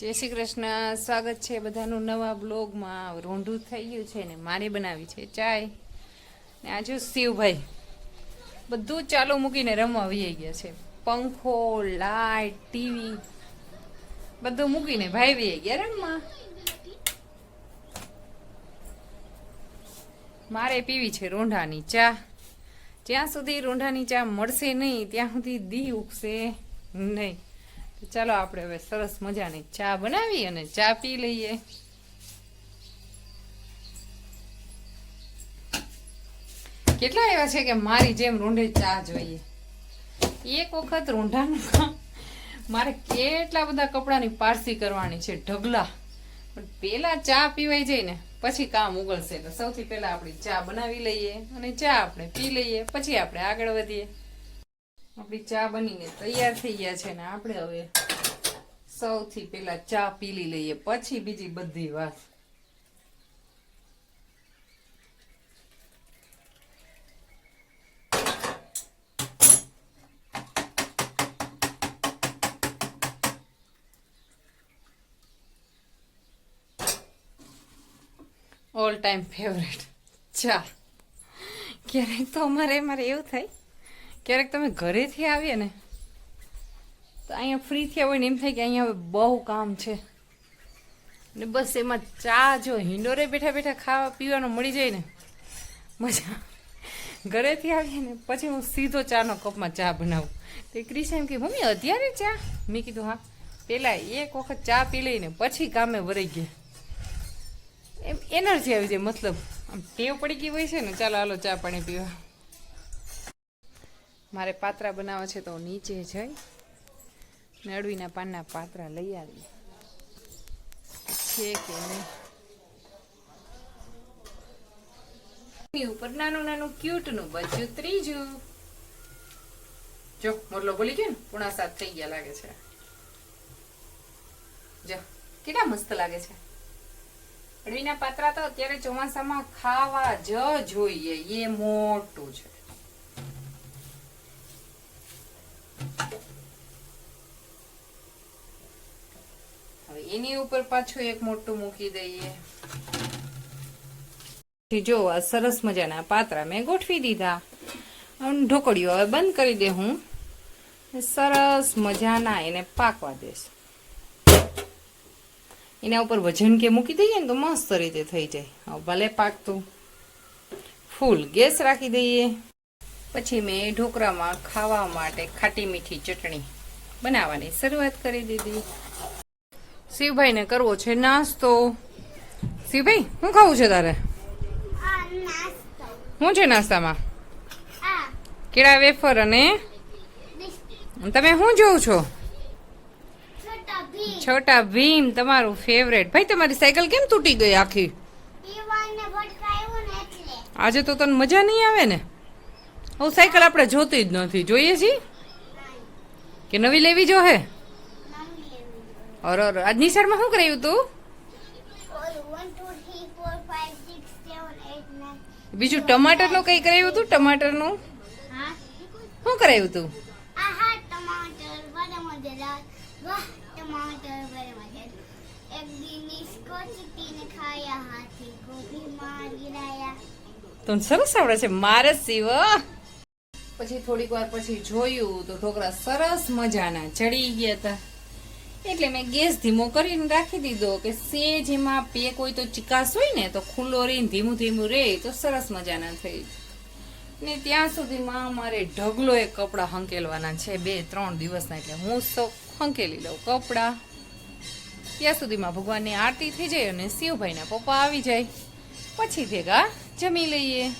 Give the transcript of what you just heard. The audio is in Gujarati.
જય શ્રી કૃષ્ણ. સ્વાગત છે બધાનું નવા બ્લોગમાં. રોંઢું થઈ ગયું છે ને મારે બનાવી છે ચાય. ને આજુ શિવભાઈ. બધું ચાલુ મૂકીને રમવા વહી ગયા છે. પંખો, લાઈટ, ટીવી. બધું મૂકીને ભાઈ વહી ગયા રમવા. મારે પીવી છે રોંઢાની ચા. જ્યાં સુધી રોંઢાની ચા મળશે નહીં, ત્યાં સુધી દી ઉગશે નહીં. ચાલો આપણે હવે સરસ મજાની ચા બનાવી અને ચા પી લઈએ. કેટલા એવા છે કે મારી જેમ રૂંઢે ચા જોઈએ? એક વખત રૂંઢાનું કામ મારે કેટલા બધા કપડાની પારસી કરવાની છે, ઢગલા. પણ પેલા ચા પીવાઈ જાય ને, પછી કામ ઉગલશે. તો સૌથી પહેલા આપણી ચા બનાવી લઈએ અને ચા આપણે પી લઈએ, પછી આપણે આગળ વધીએ. આપણી ચા બનીને તૈયાર થઈ ગયા છે ને આપણે હવે સૌથી પહેલા ચા પીલી લઈએ, પછી બીજી બધી વાત. ઓલ ટાઈમ ફેવરેટ ચા. ક્યારેક તો અમારે મારે એવું થાય ક્યારેક તમે ઘરેથી આવીએ ને, તો અહીંયા ફ્રી થયા હોય ને એમ થાય કે અહીંયા હવે બહુ કામ છે. ને બસ એમાં ચા જો હિંડોરે બેઠા બેઠા ખાવા પીવાનું મળી જાય ને, મજા ઘરેથી આવીએ ને પછી હું સીધો ચાનો કપમાં ચા બનાવું. તો ક્રિશ એમ કે, મમ્મી, અત્યારે ચા? મેં કીધું, હા. પહેલાં એક વખત ચા પી લઈને પછી કામે વરાઈ ગયા. એમ એનર્જી આવી જાય, મતલબ આમ ટેવ પડી ગઈ હોય છે ને, ચાલો, હાલો, ચા પાણી પીવા. મારે પાત્રા બનાવવા છે તો નીચે જઈ ને અડવીના પાનના પાત્રા લઈ આવી છે કે નહીં? ઉપર નાનું નાનું ક્યુટનું બચ્યું ત્રીજું. જો, મોરલો બોલી ગયો ને, પૂણા સાત થઈ ગયા લાગે છે. જો, કેટલા મસ્ત લાગે છે. અળવીના પાત્રા તો અત્યારે ચોમાસામાં ખાવા જ જોઈએ, એ મોટું છે. એની ઉપર પાછું એક મોટું મૂકી દઈએ. જો આ સરસ મજાના પાત્રા મેં ગોઠવી દીધા. ઢોકળીઓ હવે બંધ કરી દે હું. સરસ મજાના એને પાકવા દઈશ. એના ઉપર વજન કે મૂકી દઈએ ને તો મસ્ત રીતે થઈ જાય. ભલે પાકતું. ફૂલ ગેસ રાખી દઈએ. પછી મેં ઢોકરામાં ખાવા માટે ખાટી મીઠી ચટણી બનાવવાની શરૂઆત કરી દીધી. શિવભાઈને કરવો છે નાસ્તો. શિવભાઈ શું ખાવું છે તારે? શું છે નાસ્તામાં? કેળા વેફર અને? તમે શું જોઉં છો? છોટા ભીમ. તમારું ફેવરેટ ભાઈ તમારી સાયકલ કેમ તૂટી ગઈ આખી? આજે તો તને મજા નહીં આવે ને? હું સાયકલ આપણે જોતી જ નથી. જોઈએ છીએ કે નવી લેવી જો હે? અરે અરે આજની નિશાળમાં શું કરાયું તું? બીજું ટમાટરનું કઈ કરાયું હતું ટમાટરનું? શું કરાયું હતું તમને સરસ આવડે છે મારે શિવ. પછી થોડીક વાર પછી જોયું તો ઢોકળા સરસ મજાના ચડી ગયા હતા એટલે મેં ગેસ ધીમો કરીને રાખી દીધો કે સેજ એમાં પેક હોય તો ચિકાસ હોય ને તો ખુલ્લો રહીને ધીમું ધીમું રહે તો સરસ મજાના થઈ ને ત્યાં સુધીમાં મારે ઢગલો એ કપડાં હંકેલવાના છે બે ત્રણ દિવસના એટલે હું સૌ હંકેલી લઉં કપડાં. ત્યાં સુધીમાં ભગવાનની આરતી થઈ જાય અને શિવભાઈના પપ્પા આવી જાય. પછી ભેગા જમી લઈએ.